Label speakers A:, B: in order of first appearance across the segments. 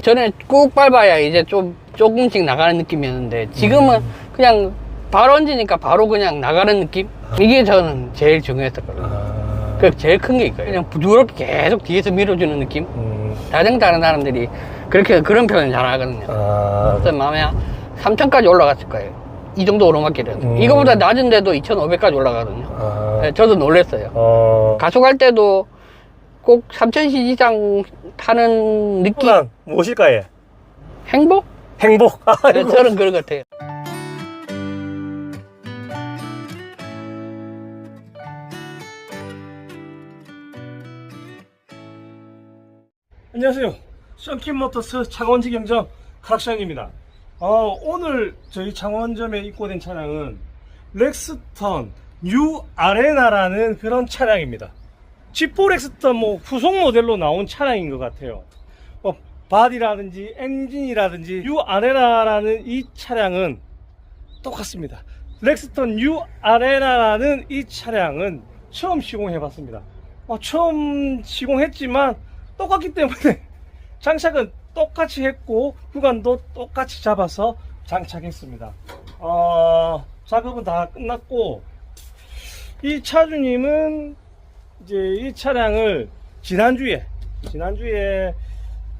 A: 전에 꾹 밟아야 이제 좀 조금씩 나가는 느낌이었는데 지금은 그냥 바로 얹으니까 바로 그냥 나가는 느낌? 이게 저는 제일 중요했었거든요.
B: 아,
A: 그 제일 큰게 있거든요. 그냥 부드럽게 계속 뒤에서 밀어주는 느낌?
B: 음,
A: 자전거 타는 사람들이 그렇게 그런 표현 잘 하거든요.
B: 아,
A: 그래서 마음에 3천까지 올라갔을 거예요. 이 정도 오르막길은.
B: 음.
A: 이거보다 낮은데도 2,500까지 올라가거든요.
B: 아,
A: 네, 저도 놀랐어요.
B: 어,
A: 가속할 때도 꼭 3,000cc 이상 타는 느낌?
B: 후단 무엇일까요?
A: 행복?
B: 행복.
A: 네,
B: 아이고.
A: 저는 그런 것 같아요.
B: 안녕하세요. 썬킴 모터스 창원지 경점 카락션입니다. 어, 오늘 저희 창원점에 입고된 차량은 렉스턴 뉴 아레나라는 그런 차량입니다. 지포 렉스턴 뭐 후속 모델로 나온 차량인 것 같아요. 뭐 바디라든지 엔진이라든지 뉴 아레나라는 이 차량은 똑같습니다. 렉스턴 뉴 아레나라는 이 차량은 처음 시공해 봤습니다. 어, 처음 시공했지만 똑같기 때문에 장착은 똑같이 했고 구간도 똑같이 잡아서 장착했습니다. 어, 작업은 다 끝났고 이 차주님은 이제 이 차량을 지난주에 지난주에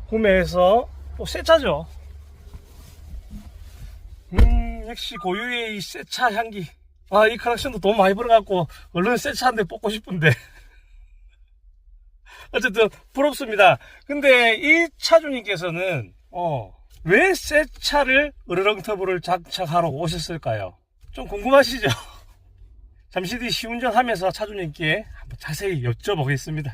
B: 구매해서 또 새 차죠. 음 역시 고유의 이 새 차 향기. 아이 커넥션도 돈 많이 벌어갖고 얼른 새 차 한 대 뽑고 싶은데. 어쨌든 부럽습니다. 근데 이 차주님께서는 어, 왜 새 차를 으르렁 터보를 장착하러 오셨을까요? 좀 궁금하시죠? 잠시 뒤 시운전하면서 차주님께 한번 자세히 여쭤보겠습니다.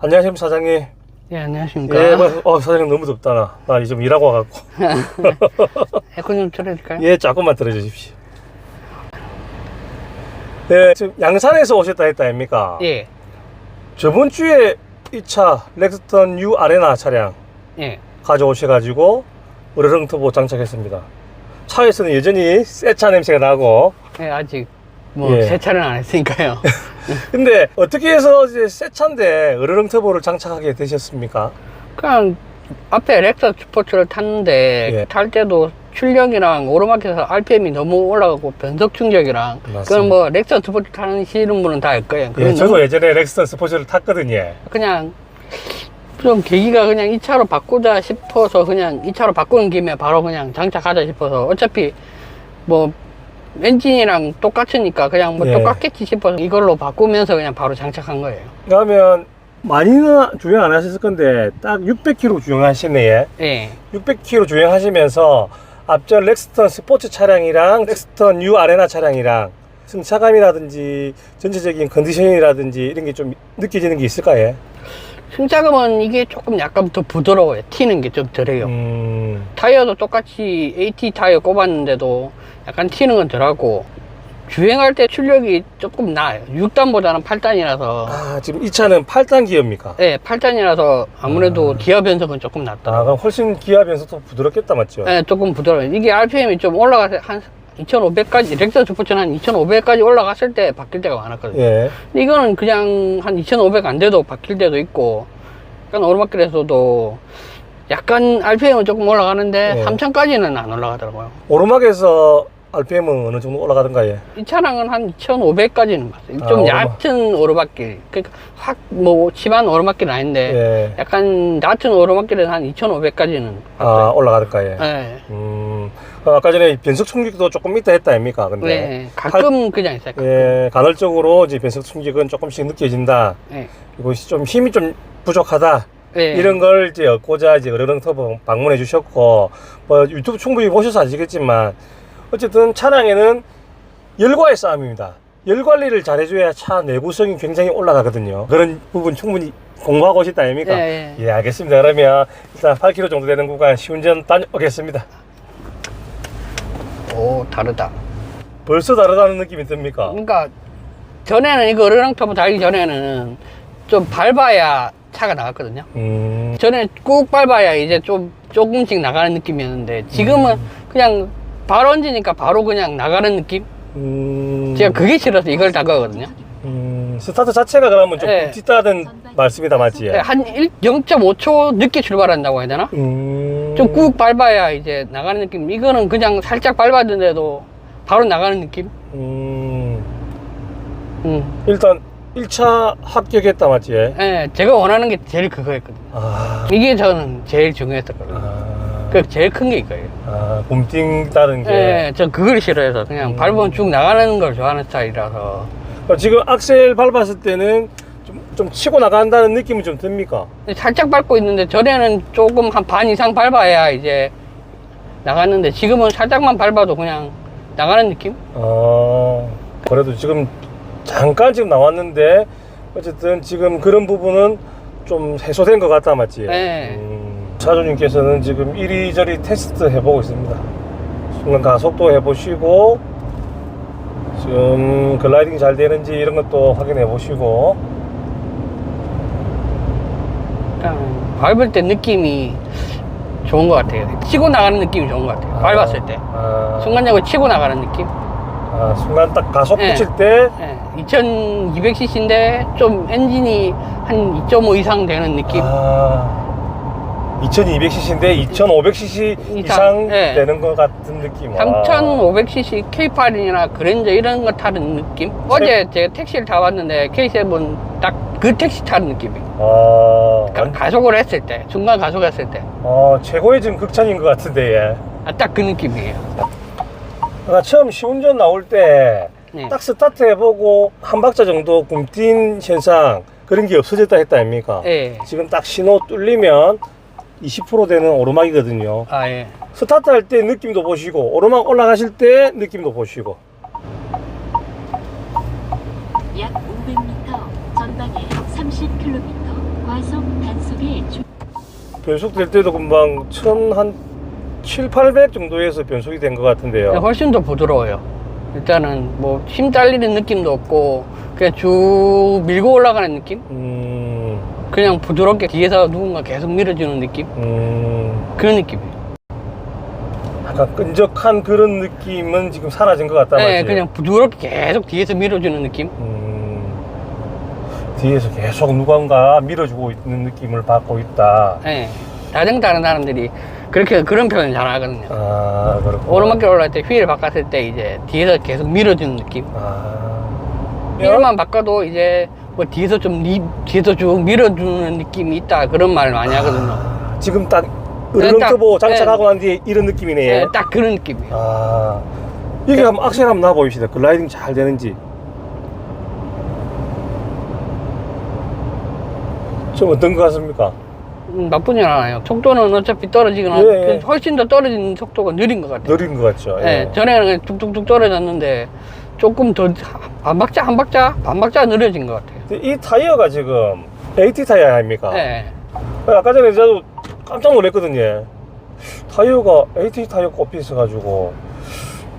B: 안녕하십니까 사장님.
A: 예, 안녕하십니까.
B: 예, 뭐, 어, 사장님 너무 덥다 나. 나 이제 좀 일하고 와갖고.
A: 에코 좀 틀어줄까요?
B: 예, 조금만 들어주십시오. 예, 지금 양산에서 오셨다 했다 아닙니까?
A: 예,
B: 저번 주에 이 차 렉스턴 U 아레나 차량
A: 예.
B: 가져오셔가지고 으르렁 터보 장착했습니다. 차에서는 여전히 새 차 냄새가 나고
A: 예, 아직 뭐
B: 예.
A: 세차는 안 했으니까요.
B: 근데 어떻게 해서 이제 새 차인데 으르렁 터보를 장착하게 되셨습니까?
A: 그냥 앞에 렉서 스포츠를 탔는데
B: 예.
A: 탈 때도 출력이랑 오르막에서 RPM이 너무 올라가고 변속 충격이랑. 그건 뭐 렉서 스포츠 타는 시는 분은 다 알 거예요.
B: 예, 저도 예전에 렉스턴 스포츠를 탔거든요.
A: 그냥 좀 계기가 그냥 이 차로 바꾸자 싶어서 그냥 이 차로 바꾸는 김에 바로 그냥 장착하자 싶어서 어차피 뭐 엔진이랑 똑같으니까 그냥 뭐
B: 예.
A: 똑같겠지 싶어서 이걸로 바꾸면서 그냥 바로 장착한 거예요.
B: 그러면 많이는 주행 안 하셨을 건데 딱 600km 주행하시네.
A: 예.
B: 600km 주행하시면서 앞전 렉스턴 스포츠 차량이랑 렉스턴 U 아레나 차량이랑 승차감이라든지 전체적인 컨디션이라든지 이런 게 좀 느껴지는 게 있을까요?
A: 승차감은 이게 조금 약간 더 부드러워요. 튀는 게 좀 덜해요.
B: 음,
A: 타이어도 똑같이 AT 타이어 꼽았는데도 약간 튀는 건 덜하고 주행할 때 출력이 조금 나아요. 6단보다는 8단이라서
B: 아 지금 이 차는 8단 기어입니까?
A: 네, 8단이라서 아무래도
B: 아.
A: 기어 변속은 조금
B: 아,
A: 낫더라고요.
B: 그럼 훨씬 기압에서도 부드럽겠다 맞죠?
A: 네, 조금 부드러워요. 이게 RPM이 좀 올라가서 한 2,500까지, 렉서 스포츠는 한 2,500까지 올라갔을 때 바뀔 때가 많았거든요.
B: 예.
A: 근데 이거는 그냥 한 2,500 안 돼도 바뀔 때도 있고, 약간 오르막길에서도 약간 RPM은 조금 올라가는데
B: 예.
A: 3,000까지는 안 올라가더라고요.
B: 오르막에서 RPM은 어느 정도 올라가던가요?
A: 이 차량은 한 2,500까지는 봤어요.
B: 아,
A: 좀
B: 오르막.
A: 얕은 오르막길. 그러니까 확 뭐 심한 오르막길은 아닌데,
B: 예.
A: 약간 얕은 오르막길은 한 2,500까지는
B: 아
A: 봤어요.
B: 올라가던가요?
A: 네.
B: 음, 어, 아까 전에 변속 충격도 조금 있다 했다 아닙니까? 근데
A: 네. 가끔 그냥 있어요.
B: 예, 간헐적으로 이제 변속 충격은 조금씩 느껴진다.
A: 네.
B: 그리고 좀 힘이 좀 부족하다.
A: 네.
B: 이런 걸 이제 얻고자 이제 어르렁 터보 방문해 주셨고, 뭐 유튜브 충분히 보셔서 아시겠지만, 어쨌든 차량에는 열과의 싸움입니다. 열 관리를 잘해줘야 차 내구성이 굉장히 올라가거든요. 그런 부분 충분히 공부하고 오셨다 아닙니까?
A: 예, 예.
B: 예, 알겠습니다. 그러면 일단 8km 정도 되는 구간 시운전 다녀오겠습니다.
A: 오, 다르다.
B: 벌써 다르다는 느낌이 듭니까?
A: 그러니까 전에는 이거 어르렁 터보 달기 전에는 좀 밟아야 차가 나갔거든요.
B: 음,
A: 전에 꾹 밟아야 이제 좀 조금씩 나가는 느낌이었는데 지금은 그냥 바로 얹으니까 바로 그냥 나가는 느낌?
B: 음,
A: 제가 그게 싫어서 이걸 다 거거든요.
B: 음, 스타트 자체가 그러면 좀
A: 네.
B: 뒷다든 말씀이 다 맞지?
A: 네, 한 1, 0.5초 늦게 출발한다고 해야 되나?
B: 음.
A: 좀 꾹 밟아야 이제 나가는 느낌. 이거는 그냥 살짝 밟았는데도 바로 나가는 느낌?
B: 음.
A: 음.
B: 일단 1차 합격했다 맞지?
A: 예, 제가 원하는 게 제일 그거였거든요.
B: 아.
A: 이게 저는 제일 중요했었거든요.
B: 아.
A: 그 제일 큰 게 이거예요.
B: 아, 봄띵 다른 게.
A: 예, 저 그걸 싫어해서 그냥
B: 음.
A: 밟으면 쭉 나가는 걸 좋아하는 스타일이라서.
B: 어, 지금 악셀 밟았을 때는 좀, 좀 치고 나간다는 느낌은 좀 듭니까?
A: 살짝 밟고 있는데 전에는 조금 한 반 이상 밟아야 이제 나갔는데 지금은 살짝만 밟아도 그냥 나가는 느낌?
B: 아, 그래도 지금 잠깐 지금 나왔는데 어쨌든 지금 그런 부분은 좀 해소된 것 같다 맞지?
A: 네.
B: 음, 차주님께서는 지금 이리저리 테스트 해보고 있습니다. 순간 가속도 해보시고 지금 글라이딩 잘 되는지 이런 것도 확인해 보시고
A: 밟을 때 느낌이 좋은 것 같아요. 치고 나가는 느낌이 좋은 것 같아요. 밟았을 때.
B: 아,
A: 순간적으로 치고 나가는 느낌?
B: 아, 순간 딱 가속
A: 네.
B: 붙일 때
A: 예, 2200cc인데 좀 엔진이 한 2.5 이상 되는 느낌?
B: 아, 2200cc인데 2500cc 이상,
A: 이상, 예.
B: 되는 것 같은 느낌. 아.
A: 3500cc K8이나 그랜저 이런 거 타는 느낌? 어제 제가 택시를 타봤는데 K7 딱 그 택시 타는 느낌이에요.
B: 아,
A: 가,
B: 완-
A: 가속을 했을 때, 중간 가속했을 때.
B: 아, 최고의 지금 극찬인 것 같은데, 예.
A: 아, 딱 그 느낌이에요.
B: 아까 처음 시운전 나올 때,
A: 네.
B: 딱 스타트 해보고 한 박자 정도 굼뛴 현상, 그런 게 없어졌다 했다 아닙니까?
A: 예.
B: 지금 딱 신호 뚫리면 20% 되는 오르막이거든요.
A: 아, 예.
B: 스타트 할 때 느낌도 보시고, 오르막 올라가실 때 느낌도 보시고.
C: 약 500m 전방에 30km 과속 단속에 주...
B: 변속 될 때도 금방 천한 7, 800 정도에서 변속이 된 것 같은데요.
A: 훨씬 더 부드러워요. 일단은 뭐 힘 딸리는 느낌도 없고, 그냥 쭉 밀고 올라가는 느낌?
B: 음,
A: 그냥 부드럽게 뒤에서 누군가 계속 밀어주는 느낌?
B: 음,
A: 그런 느낌이에요.
B: 약간 끈적한 그런 느낌은 지금 사라진 것 같다,
A: 네,
B: 맞지?
A: 그냥 부드럽게 계속 뒤에서 밀어주는 느낌?
B: 음, 뒤에서 계속 누군가 밀어주고 있는 느낌을 받고 있다.
A: 네. 타는 사람들이 그렇게 그런 표현 잘 하거든요.
B: 아, 그렇구나.
A: 오르막길 올라갈 때 휠을 바꿨을 때 이제 뒤에서 계속 밀어주는 느낌.
B: 아,
A: 휠만 바꿔도 이제 뭐 뒤에서 좀 리, 뒤에서 쭉 밀어주는 느낌이 있다 그런 말 많이 하거든요.
B: 아, 지금 딱
A: 네,
B: 으르렁
A: 딱,
B: 터보 장착하고 난 뒤에 이런 느낌이네요.
A: 네, 딱 그런 느낌이에요.
B: 아, 여기 한번 악셀 한번 놔보십시다. 글라이딩 잘 되는지. 좀 어떤 것 같습니까?
A: 음, 나쁘진 않아요. 속도는 어차피 떨어지거나
B: 예, 예.
A: 훨씬 더 떨어지는 속도가 느린 것 같아요.
B: 느린 것 같죠?
A: 네, 전에는 그냥 뚝뚝뚝 떨어졌는데 조금 더 한 박자 한 박자 반 박자 느려진 것 같아요.
B: 이 타이어가 지금 AT 타이어 아닙니까?
A: 네.
B: 아까 전에 저도 깜짝 놀랐거든요. 타이어가 AT 타이어 꼽혀 있어가지고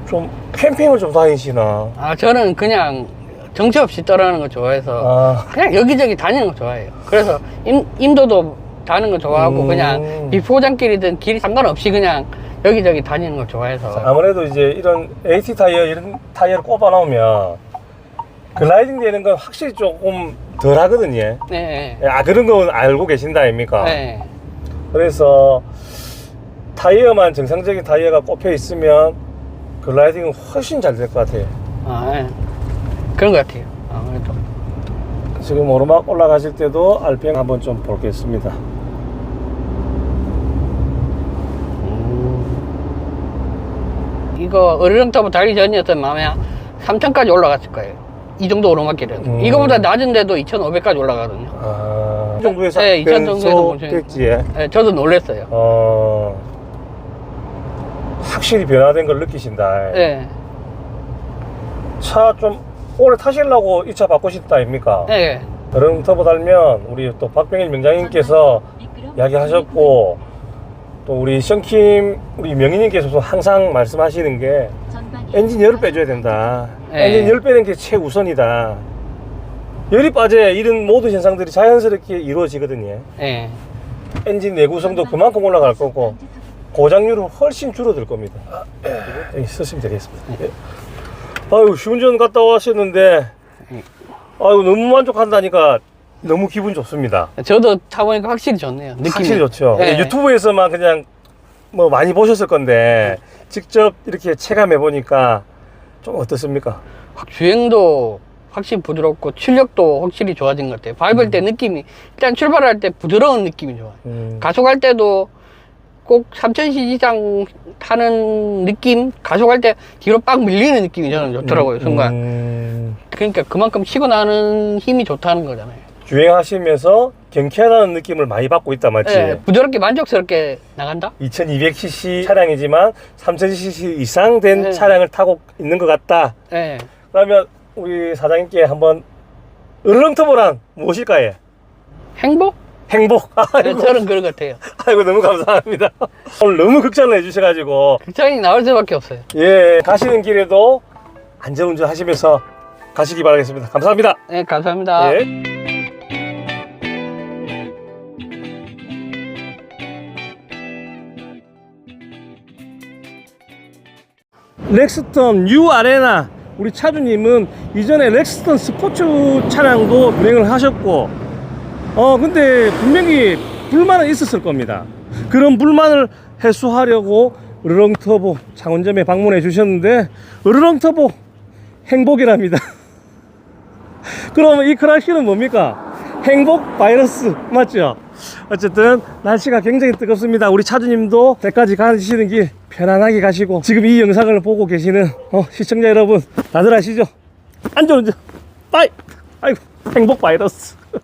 B: 좀 캠핑을 좀 다니시나?
A: 아 저는 그냥 정체 없이 떨어지는 거 좋아해서
B: 아,
A: 그냥 여기저기 다니는 거 좋아해요. 그래서 임, 임도도 다는 거 좋아하고
B: 음.
A: 그냥 비포장길이든 길 상관없이 그냥 여기저기 다니는 거 좋아해서
B: 아무래도 이제 이런 AT 타이어 이런 타이어를 꼽아 놓으면 글라이딩 되는 건 확실히 조금 덜 하거든요.
A: 네,
B: 아 그런 건 알고 계신다 아닙니까?
A: 네.
B: 그래서 타이어만 정상적인 타이어가 꼽혀 있으면 글라이딩은 훨씬 잘 될 것 같아요.
A: 아, 네. 그런 것 같아요. 아무래도
B: 지금 오르막 올라가실 때도 RPM 한번 좀 보겠습니다.
A: 음. 이거 어르렁터보 달리 전이었던 마음에 3천까지 올라갔을 거예요. 이 정도 오르막길은
B: 음.
A: 이거보다 낮은데도 2,500까지 올라가거든요.
B: 아, 이 정도에서
A: 네, 2천 정도에도 보시면-
B: 됐지에.
A: 네, 저도 놀랐어요.
B: 어, 확실히 변화된 걸 느끼신다.
A: 네,
B: 차 좀 오래 타시려고 이 차 바꾸셨다 아닙니까?
A: 네,
B: 여름 터보 달면 우리 또 박병일 명장님께서 이야기하셨고 또 우리 션킴 우리 명희님께서도 항상 말씀하시는 게 엔진 열을 빼줘야 된다.
A: 네.
B: 엔진 열 빼는 게 최우선이다. 열이 빠져야 이런 모든 현상들이 자연스럽게 이루어지거든요.
A: 네.
B: 엔진 내구성도 그만큼 올라갈 거고 고장률은 훨씬 줄어들 겁니다. 아, 예, 여기 쓰시면 되겠습니다. 예. 아유 시운전 갔다 왔었는데
A: 네.
B: 아유 너무 만족한다니까 너무 기분 좋습니다.
A: 저도 타보니까 확실히 좋네요. 느낌이.
B: 확실히 좋죠.
A: 예.
B: 유튜브에서만 그냥 뭐 많이 보셨을 건데 직접 이렇게 체감해 보니까 좀 어떻습니까?
A: 확- 주행도 확실히 부드럽고 출력도 확실히 좋아진 것 같아요. 밟을 때 느낌이 일단 출발할 때 부드러운 느낌이 좋아요.
B: 음.
A: 가속할 때도 꼭 3000cc 이상 타는 느낌 가속할 때 뒤로 빡 밀리는 느낌이 저는 좋더라고요 순간
B: 음.
A: 그러니까 그만큼 치고 나는 힘이 좋다는 거잖아요
B: 주행하시면서 경쾌하다는 느낌을 많이 받고 있다 맞지?
A: 예, 부드럽게 만족스럽게 나간다
B: 2200cc 차량이지만 3000cc 이상 된
A: 네.
B: 차량을 타고 있는 것 같다.
A: 예.
B: 그러면 우리 사장님께 한번 으르렁터보란 무엇일까요?
A: 행복?
B: 행복.
A: 예,
B: 아이고,
A: 저는 그런 것 같아요
B: 아이고 너무 감사합니다. 오늘 너무 극찬을 해주셔가지고
A: 극장이 나올 수밖에 없어요
B: 예 가시는 길에도 안전운전 하시면서 가시기 바라겠습니다. 감사합니다.
A: 예, 감사합니다
B: 예. 렉스턴 뉴 아레나 우리 차주님은 이전에 렉스턴 스포츠 차량도 운행을 하셨고 어 근데 분명히 불만은 있었을 겁니다 그런 불만을 해소하려고 으르렁터보 창원점에 방문해 주셨는데 으르렁터보 행복이랍니다 그러면 이 크라시는 뭡니까? 행복 바이러스 맞죠? 어쨌든 날씨가 굉장히 뜨겁습니다. 우리 차주님도 때까지 가시는 길 편안하게 가시고 지금 이 영상을 보고 계시는 어, 시청자 여러분 다들 아시죠? 안전운전 빠이 아이고 행복 바이러스